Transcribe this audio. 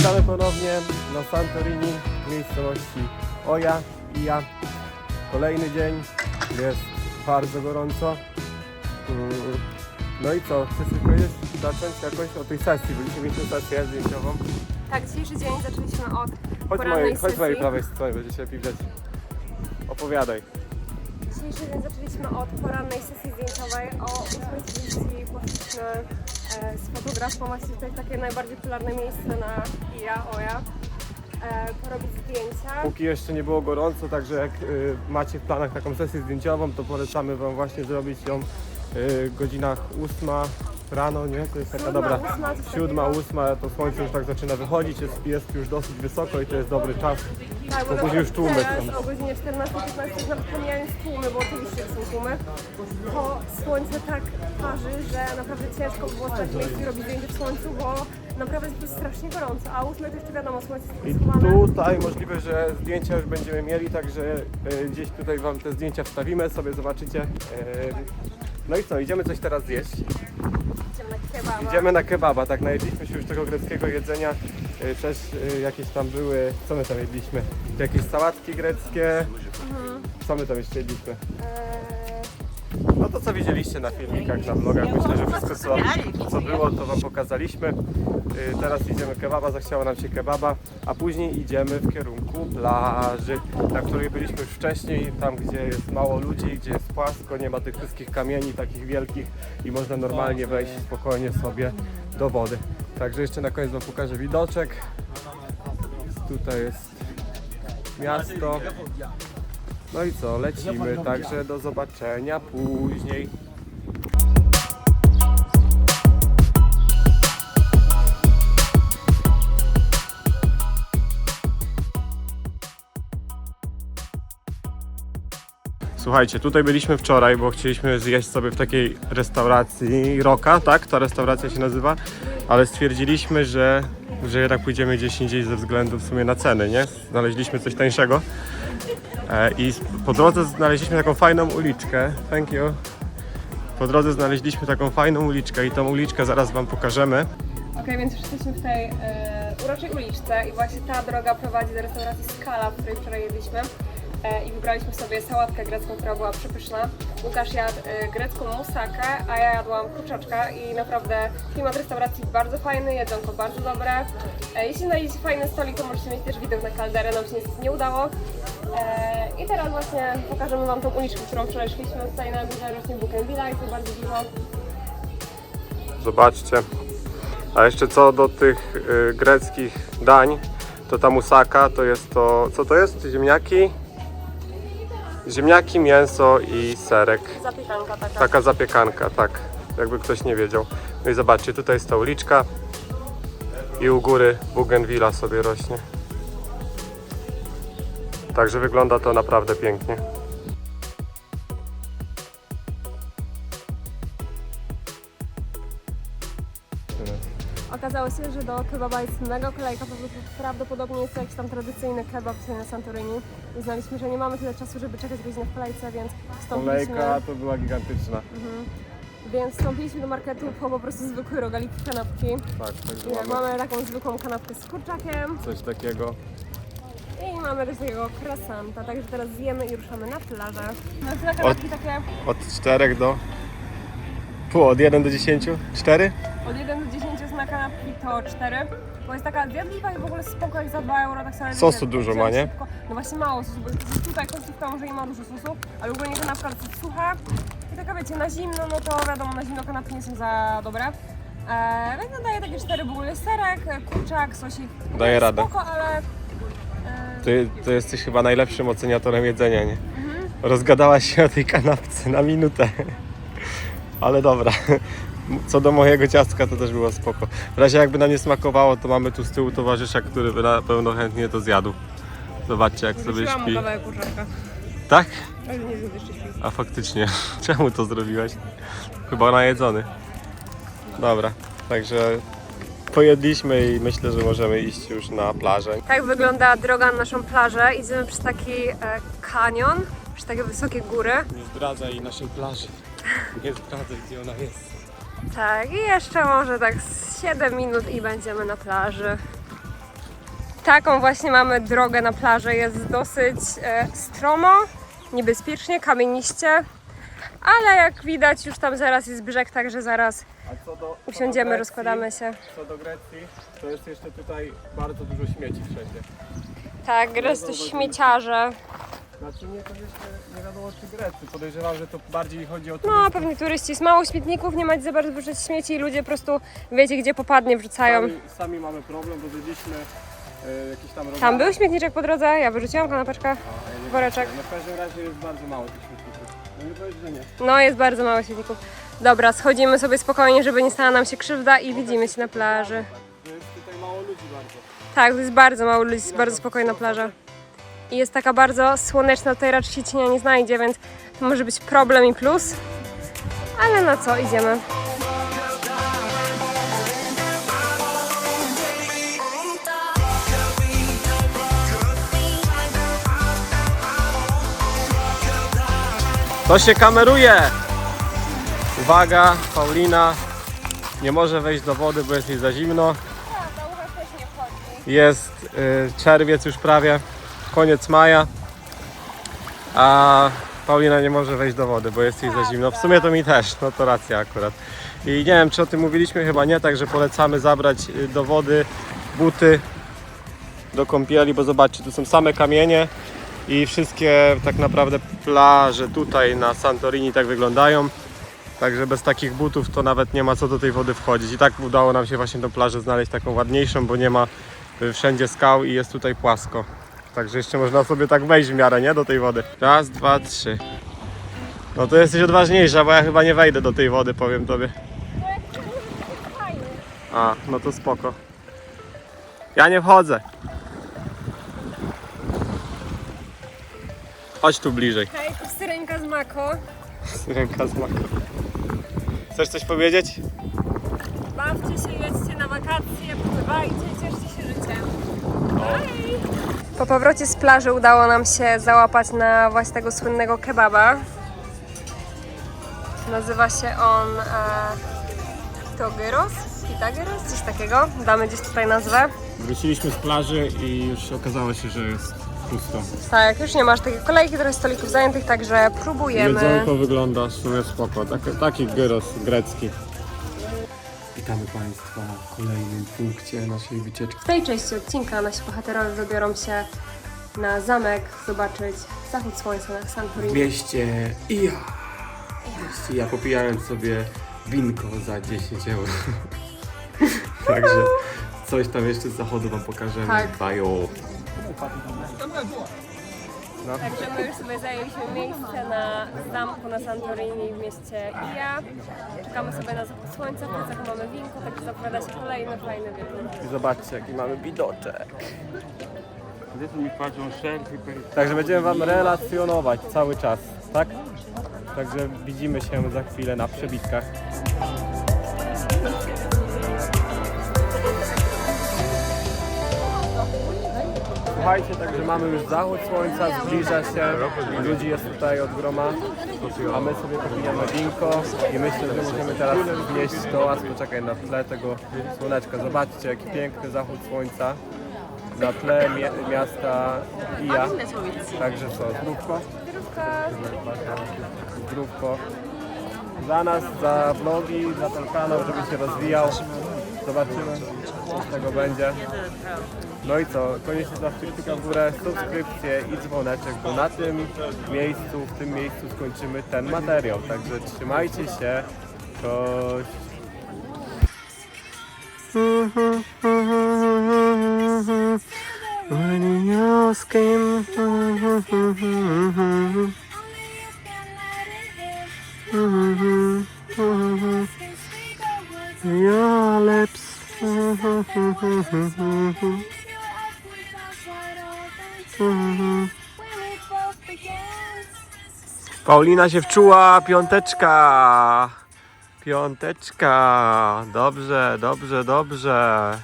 Witamy ponownie na Santorini, w miejscowości Oja i ja. Kolejny dzień, jest bardzo gorąco. Mm, No i co, chcesz powiedzieć? Zacząć jakoś o tej sesji, byliśmy tę sesję zdjęciową. Tak, dzisiejszy dzień zaczęliśmy od Chodź porannej mojej, chodź mojej sesji. prawej stronie, będzie się lepiej widać. Opowiadaj. Dzisiejszy dzień zaczęliśmy od porannej sesji zdjęciowej. O 8.30 poszliśmy e, z fotografą właśnie tutaj takie najbardziej popularne miejsce na IA, OJA. E, porobić zdjęcia. Póki jeszcze nie było gorąco, także jak y, macie w planach taką sesję zdjęciową, to polecamy Wam właśnie zrobić ją y, w godzinach 8 rano, nie? To jest taka Siódma, dobra. ósma, Siódma, ósma, to słońce już tak zaczyna wychodzić, jest, jest już dosyć wysoko i to jest dobry czas. Tak, bo później już tłumy teraz o godzinie 14-15, nawet pomijając tłumy, bo oczywiście są tłumy, to słońce tak parzy, że naprawdę ciężko było stać w miejscu i robić zdjęcie w słońcu, bo naprawdę jest strasznie gorąco, a 8 to jeszcze wiadomo, słońce I jest schowane. tutaj możliwe, że zdjęcia już będziemy mieli, także y, gdzieś tutaj Wam te zdjęcia wstawimy, sobie zobaczycie. Y, no i co, idziemy coś teraz zjeść. Idziemy na kebaba. Idziemy na kebaba, tak, najedliśmy się już tego greckiego jedzenia. Y, Też y, jakieś tam były, co my tam jedliśmy? Jakieś sałatki greckie. Co my tam jeszcze jedliśmy? Eee, No to co widzieliście na filmikach, na vlogach, myślę, że wszystko co, co było to Wam pokazaliśmy. Y, Teraz idziemy kebaba, zachciało nam się kebaba, a później idziemy w kierunku plaży, na której byliśmy już wcześniej, tam gdzie jest mało ludzi, gdzie jest płasko, nie ma tych wszystkich kamieni takich wielkich i można normalnie wejść spokojnie sobie do wody. Także jeszcze na koniec Wam pokażę widoczek. Tutaj jest miasto. No i co, lecimy, także do zobaczenia później. Słuchajcie, tutaj byliśmy wczoraj, bo chcieliśmy zjeść sobie w takiej restauracji Roka, tak? Ta restauracja się nazywa, ale stwierdziliśmy, że, że jednak pójdziemy gdzieś indziej ze względu w sumie na ceny, nie? Znaleźliśmy coś tańszego. E, I po drodze znaleźliśmy taką fajną uliczkę. Thank you. Po drodze znaleźliśmy taką fajną uliczkę i tą uliczkę zaraz Wam pokażemy. Okej, więc już jesteśmy w tej e, uroczej uliczce i właśnie ta droga prowadzi do restauracji Skala, w której wczoraj jedliśmy. E, I wybraliśmy sobie sałatkę grecką, która była przepyszna. Łukasz jadł e, grecką musakę, a ja jadłam kurczaczka i naprawdę klimat restauracji bardzo fajny, jedzonko bardzo dobre. E, jeśli znajdziecie fajny stolik, to możecie mieć też widok na kalderę, nam się niestety nie udało. I teraz właśnie pokażemy Wam tą uliczkę, którą wczoraj szliśmy. Tutaj na górze rośnie Bukenvilla, jest tu bardzo dużo Zobaczcie. A jeszcze co do tych y, greckich dań, to ta musaka to jest to, co to jest? Ziemniaki? Ziemniaki, mięso i serek. zapiekanka taka. Taka zapiekanka, tak. Jakby ktoś nie wiedział. No i zobaczcie, tutaj jest ta uliczka i u góry Bougainvillea sobie rośnie. Także wygląda to naprawdę pięknie. Okazało się, że do kebaba jest mega kolejka, po prostu prawdopodobnie jest to jakiś tam tradycyjny kebab tutaj na Santorini. Uznaliśmy, że nie mamy tyle czasu, żeby czekać godzinę w kolejce, więc wstąpiliśmy, Kolejka to była gigantyczna. więc wstąpiliśmy do marketu po po prostu zwykłe rogaliki kanapki. Tak, także I tak, mamy mamy taką zwykłą kanapkę z kurczakiem coś takiego. i mamy też takiego krasanta, także teraz zjemy i ruszamy na plażę. No to kanapki takie Od 4 do... Pół, od 1 do 10? 4? Od 1 do 10 jest na kanapki to 4, bo jest taka zjadliwa i w ogóle spoko jak za 2 euro, tak samo Sosu wiecie, dużo ma, nie? szybko. No właśnie mało sosu, bo tutaj końcówka może nie ma dużo sosu, ale ogólnie naprawdę jest sucha i taka wiecie, na zimno, no to wiadomo, na zimno kanapki nie są za dobre. Więc no daję takie 4, w ogóle serek, kurczak, sosik. Daje Jest radę. Spoko, ale... Eee, Ty, to jesteś chyba najlepszym oceniatorem jedzenia, nie? Rozgadałaś się o tej kanapce na minutę. Ale dobra. Co do mojego ciastka to też było spoko. W razie jakby nam nie smakowało, to mamy tu z tyłu towarzysza, który by na pewno chętnie to zjadł. Zobaczcie jak sobie wrzuciłam mu śpi. kawałek kurczaka, Tak? ale nie wiem, jeszcze śpi. A faktycznie. Czemu to zrobiłaś? Chyba najedzony. Dobra, także pojedliśmy i myślę, że możemy iść już na plażę. Tak wygląda droga na naszą plażę. Idziemy przez taki e, kanion, przez takie wysokie góry. Nie zdradzaj naszej plaży. Nie zdradzaj, gdzie ona jest. Tak, i jeszcze może tak z 7 minut i będziemy na plaży. Taką właśnie mamy drogę na plażę. Jest dosyć e, stromo, niebezpiecznie, kamieniście, ale jak widać już tam zaraz jest brzeg, także zaraz A co do, co do usiądziemy, Grecji, rozkładamy się. Co do Grecji, to jest jeszcze tutaj bardzo dużo śmieci wszędzie. Tak, jest to śmieciarze. Znaczy nie, to jeszcze nie wiadomo czy Grecy. Podejrzewam, że to bardziej chodzi o No, turystów. pewnie turyści. Jest mało śmietników, nie macie za bardzo wyrzucać śmieci i ludzie po prostu wiecie gdzie popadnie, wrzucają. Sami, sami mamy problem, bo zjedliśmy e, jakiś tam rower. Tam był śmietniczek po drodze, ja wyrzuciłam kanapeczkę. Woreczek. No w każdym razie jest bardzo mało tych śmietników. No nie powiedz, że nie. No, jest bardzo mało śmietników. Dobra, schodzimy sobie spokojnie, żeby nie stała nam się krzywda i widzimy się na plaży. Jest tutaj mało ludzi bardzo. Tak, to jest bardzo mało ludzi, jest bardzo spokojna plaża. I jest taka bardzo słoneczna, tutaj raczej się cienia nie znajdzie, więc to może być problem i plus. Ale na co, idziemy. To się kameruje! Uwaga, Paulina nie może wejść do wody, bo jest jej za zimno. Jest y, czerwiec już prawie, koniec maja, a Paulina nie może wejść do wody, bo jest jej za zimno. W sumie to mi też, no to racja akurat. I nie wiem, czy o tym mówiliśmy, chyba nie, także polecamy zabrać y, do wody buty do kąpieli, bo zobaczcie, tu są same kamienie i wszystkie tak naprawdę plaże tutaj na Santorini tak wyglądają. Także bez takich butów to nawet nie ma co do tej wody wchodzić. I tak udało nam się właśnie tą plażę znaleźć taką ładniejszą, bo nie ma y, wszędzie skał i jest tutaj płasko. Także jeszcze można sobie tak wejść w miarę, nie? Do tej wody. Raz, dwa, trzy. No to jesteś odważniejsza, bo ja chyba nie wejdę do tej wody, powiem tobie. A, no to spoko. Ja nie wchodzę. Chodź tu bliżej. Hej, tu syrenka z Mako. Ręka z maką. Chcesz coś powiedzieć? Bawcie się, jedźcie na wakacje, pływajcie, cieszcie się życiem. Po powrocie z plaży udało nam się załapać na właśnie tego słynnego kebaba. Nazywa się on e, Togyros, Pitagyros, coś takiego. Damy gdzieś tutaj nazwę. Wróciliśmy z plaży i już okazało się, że jest pusto. Tak, już nie masz takiej kolejki, trochę stolików zajętych, także próbujemy. Jedzonko wygląda w sumie spoko. Taki, taki gyros grecki. Witamy Państwa w kolejnym punkcie naszej wycieczki. W tej części odcinka nasi bohaterowie wybiorą się na zamek zobaczyć zachód słońca na w Santorini. mieście Ija. Mieście Ja popijałem sobie winko za 10 euro. Także coś tam jeszcze z zachodu wam pokażemy. Tak. Bajo. Także my już sobie zajęliśmy miejsce na zamku na Santorini w mieście Ija. Czekamy sobie na zachód słońca, w plecach mamy winko, także zapowiada się kolejny fajny wieczór. I zobaczcie jaki mamy widoczek. Także będziemy Wam relacjonować cały czas, tak? Także widzimy się za chwilę na przebitkach. Słuchajcie, także mamy już zachód słońca, zbliża się, ludzi jest tutaj od groma, a my sobie popijamy winko i myślę, że możemy teraz znieść tołas, poczekaj na tle tego słoneczka. Zobaczcie, jaki piękny zachód słońca na tle mie- miasta Ija. Także co, zdrówko? Zdrówko. Za nas, za vlogi, za ten kanał, żeby się rozwijał. Zobaczymy, co z tego będzie. No i co, koniecznie zostawcie kciuka w górę, subskrypcję i dzwoneczek, bo na tym miejscu, w tym miejscu skończymy ten materiał. Także trzymajcie się. Cześć. When you scream, Paulina się wczuła, piąteczka. Piąteczka. Dobrze, dobrze, dobrze.